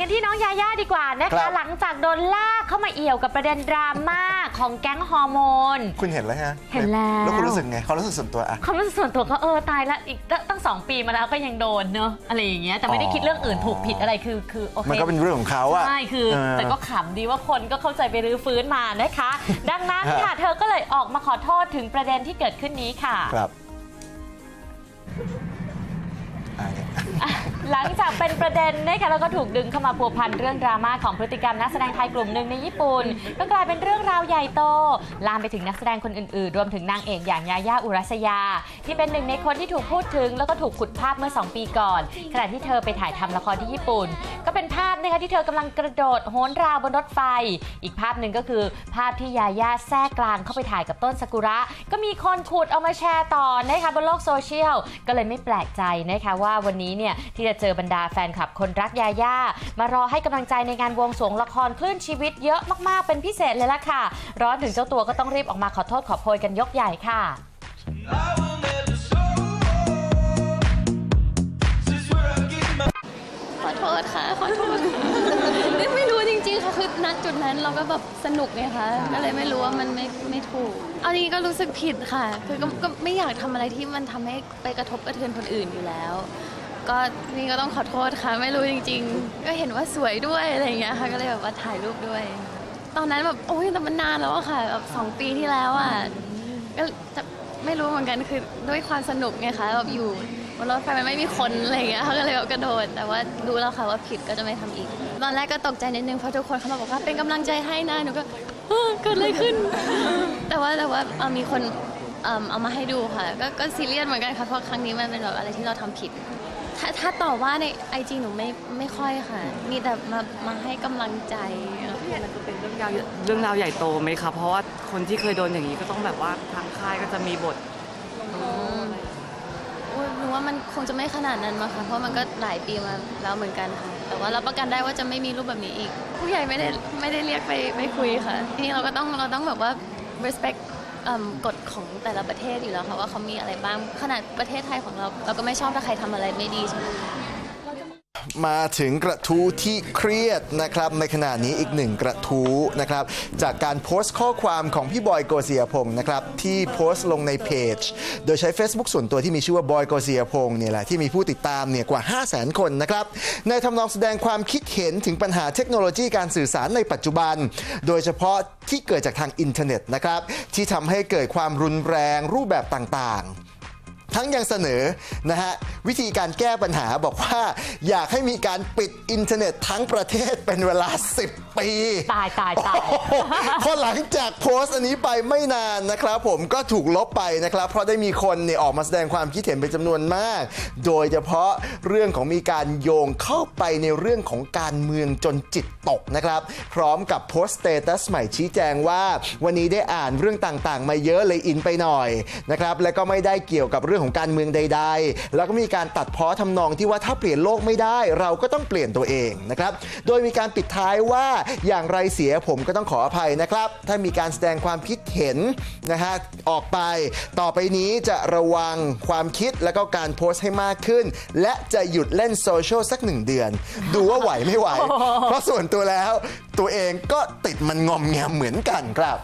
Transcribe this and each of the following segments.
กันที่น้องยาย่าดีกว่านะครัคะ บ หลังจากโดนลากเข้ามาเอี่ยวกับประเด็นดราม่าของแก๊งฮอร์โมน คุณเห็นแล้วฮะเห็นแล้ว แล้วคุณรู้สึกไงความรู้สึกส่วนตัวอะ ความรู้สึกส่วนตัวก็เออตายละอีกตั้งตั้งสองปีมาแล้วก็ยังโดนเนอะอะไรอย่างเงี้ยแต่ไม่ได้อ๋อคิดเรื่องอื่นถูกผิดอะไรคือคือโอเค มันก็เป็นเรื่องของเขาอะ ใช่คือ เออแต่ก็ขำดีว่าคนก็เข้าใจไปรื้อฟื้นมานะคะ ดังนั้นค่ะ เธอก็เลยออกมาขอโทษถึงประเด็นที่เกิดขึ้นนี้ค่ะ ครับ หลังจากเป็นประเด็นนะคะแล้วก็ถูกดึงเข้ามาพัวพันเรื่องดราม่าของพฤติกรรมนักแสดงไทยกลุ่มหนึ่งในญี่ปุ่นก็กลายเป็นเรื่องราวใหญ่โต ลามไปถึงนักแสดงคนอื่นๆ รวมถึงนางเอกอย่างยาย่าอุรัสยา ที่เป็นหนึ่งในคนที่ถูกพูดถึง แล้วก็ถูกขุดภาพเมื่อ 2 ปีก่อน ขณะที่เธอไปถ่ายทำละครที่ญี่ปุ่น ก็เป็นภาพนะคะที่เธอกำลังกระโดดโหนราวบนรถไฟ อีกภาพหนึ่งก็คือ ภาพที่ยาย่าแทรกกลางเข้าไปถ่ายกับต้นซากุระ ก็มีคนขุดเอามาแชร์ต่อนะคะบนโลกโซเชียลก็เลยไม่แปลกใจนะคะว่าวันนี้เนี่ยที่จะเจอบรรดาแฟนคลับคนรักยาย่ามารอให้กำลังใจในงานวงสวงละครคลื่นชีวิตเยอะมากๆเป็นพิเศษเลยล่ะค่ะ ร้อนถึงเจ้าตัวก็ต้องรีบออกมาขอโทษขอโพยกันยกใหญ่ค่ะ ขอโทษค่ะ ขอโทษไม่ไม่รู้จริงๆค่ะคือณจุดนั้นเราก็แบบสนุกไงคะก็เลยไม่รู้ว่ามันไม่ไม่ถูก เอาจริงๆก็รู้สึกผิดค่ะ คือก็ก็ไม่อยากทำอะไรที่มันทำให้ไปกระทบกระเทือนคนอื่นอยู่แล้ว ก็นี่ก็ต้องขอโทษค่ะ ไม่รู้จริง ๆ ก็เห็นว่าสวยด้วยอะไรอย่างเงี้ยค่ะก็เลยแบบว่าถ่ายรูปด้วย ตอนนั้นแบบโอ้ยแต่มันนานแล้วอะค่ะแบบสองปีที่แล้วอะก็จะไม่รู้เหมือนกันคือด้วยความสนุกไงคะแบบอยู่บนรถไฟมันไม่มีคนอะไรอย่างเงี้ยเขาก็เลยแบบกระโดด แต่ว่ารู้แล้วค่ะว่าผิดก็จะไม่ทำอีก ตอนแรกก็ตกใจนิดนึงเพราะทุกคนเขามาบอกว่าเป็นกำลังใจให้นะหนูก็เกิดอะไรขึ้น แต่ว่าแต่ว่าเอ่อมีคนเอามาให้ดูค่ะ ก็ซีเรียสเหมือนกันค่ะเพราะครั้งนี้มันเป็นแบบอะไรที่เราทำผิด ถ้าถ้าต่อว่าในไอจีหนูไม่ไม่ค่อยค่ะ มีแต่มามาให้กำลังใจมันจะเป็นเรื่องยาวเรื่องราวใหญ่โตไหมคะเพราะว่าคนที่เคยโดนอย่างนี้ก็ต้องแบบว่าทางค่ายก็จะมีบทอุ๊ยหนูว่ามันคงจะไม่ขนาดนั้นมั้งคะเพราะมันก็หลายปีมาแล้วเหมือนกันค่ะ แต่ว่ารับประกันได้ว่าจะไม่มีรูปแบบนี้อีก ผู้ใหญ่ไม่ได้ไม่ได้เรียกไปไปคุยค่ะ ทีนี้เราก็ต้องเราต้องแบบว่า respect เอิ่มกฎของแต่ละประเทศอยู่แล้วค่ะว่าเขามีอะไรบ้างขนาดประเทศไทยของเรา เราก็ไม่ชอบถ้าใครทำอะไรไม่ดีใช่ไหม มาถึงกระทู้ที่เครียดนะครับ ในขณะนี้อีกหนึ่งกระทู้นะครับ จากการโพสต์ข้อความของพี่บอยโกเสียพงศ์นะครับ ที่โพสต์ลงในเพจ โดยใช้ Facebook ส่วนตัวที่มีชื่อว่าบอยโกเสียพงศ์เนี่ยแหละที่มีผู้ติดตามเนี่ยกว่า 5 0 0 0 0 0 คนนะครับ ในทำนองแสดงความคิดเห็นถึงปัญหาเทคโนโลยีการสื่อสารในปัจจุบัน โดยเฉพาะที่เกิดจากทางอินเทอร์เน็ตนะครับที่ทำให้เกิดความรุนแรงรูปแบบต่างๆ ทั้งยังเสนอนะฮะ วิธีการแก้ปัญหาบอกว่าอยากให้มีการปิดอินเทอร์เน็ตทั้งประเทศเป็นเวลา 10 ปี ตายตายตายโอ้โหพอหลังจากโพสต์อันนี้ไปไม่นานนะครับผมก็ถูกลบไปนะครับ เพราะได้มีคนเนี่ยออกมาแสดงความคิดเห็นเป็นจำนวนมาก โดยเฉพาะเรื่องของมีการโยงเข้าไปในเรื่องของการเมืองจนจิตตกนะครับ พร้อมกับโพสต์สเตตัสใหม่ชี้แจงว่า วันนี้ได้อ่านเรื่องต่างๆ มาเยอะเลยอินไปหน่อยนะครับ และก็ไม่ได้เกี่ยวกับเรื่องของการเมืองใด ๆ แล้วก็มีการตัดเพ้อทำนองที่ว่าถ้าเปลี่ยนโลกไม่ได้ เราก็ต้องเปลี่ยนตัวเองนะครับ โดยมีการปิดท้ายว่าอย่างไรเสียผมก็ต้องขออภัยนะครับ ถ้ามีการแสดงความคิดเห็นนะฮะออกไป ต่อไปนี้จะระวังความคิดแล้วก็การโพสต์ให้มากขึ้น และจะหยุดเล่นโซเชียลสักหนึ่งเดือน ดูว่าไหวไม่ไหว เพราะส่วนตัวแล้ว ตัวเองก็ติดมันงอมแงมเหมือนกันครับ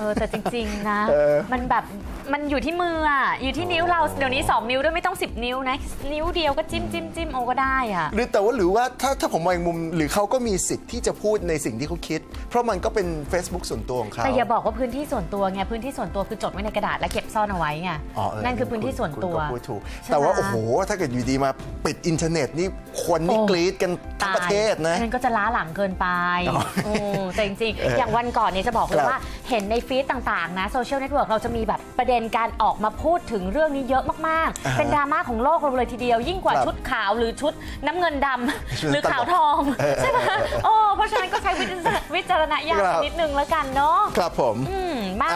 เออแต่จริงๆนะ เออ มันแบบมันอยู่ที่มืออะอยู่ที่นิ้วเราเดี๋ยวนี้ 2 นิ้วด้วยไม่ต้อง 10 นิ้วนะ นิ้วเดียวก็จิ้มจิ้มจิ้มโอาก็ได้อะ หรือแต่ว่าหรือว่าถ้าถ้าผมมองอีกมุม หรือเขาก็มีสิทธิ์ที่จะพูดในสิ่งที่เขาคิด เพราะมันก็เป็น Facebook ส่วนตัวของเขา แต่อย่าบอกว่าพื้นที่ส่วนตัวไงพื้นที่ส่วนตัวคือจดไว้ในกระดาษแล้วเก็บซ่อนเอาไว้ไงอ๋อเนั่นคือพื้นที่ส่วนตัว คุณก็พูดถูกใช่แต่ว่าไหมโอ้โห ถ้าเกิดอยู่ดีมาปิดอินเทอร์เน็ตนี่คนนี่โอ้กรี๊ดกันทั้งประเทศนะอันนั้นก็จะล้าหลังเกินไปอ๋อโอ้แต่จริงเออๆอย่างวันก่อนเนี่ยจะบอกเลครัยบว่าเห็นในฟีดต่างๆนะโซเชียลเน็ตเวิร์กเราจะมีแบบประเด็นการออกมาพูดถึงเรื่องนี้เยอะมากอ่าๆฮะเป็นดราม่าของโลกเราเลยทีเดียว ยิ่งกว่าครับชุดขาวหรือชุดน้ำเงินดำชุดหรือขาวทองเออใช่ไหมโอ้เพราะฉะนั้นก็ใช้วิจารณวิจารณญาณครับนิดนึงแล้วกันเนาะครับผม อืมมา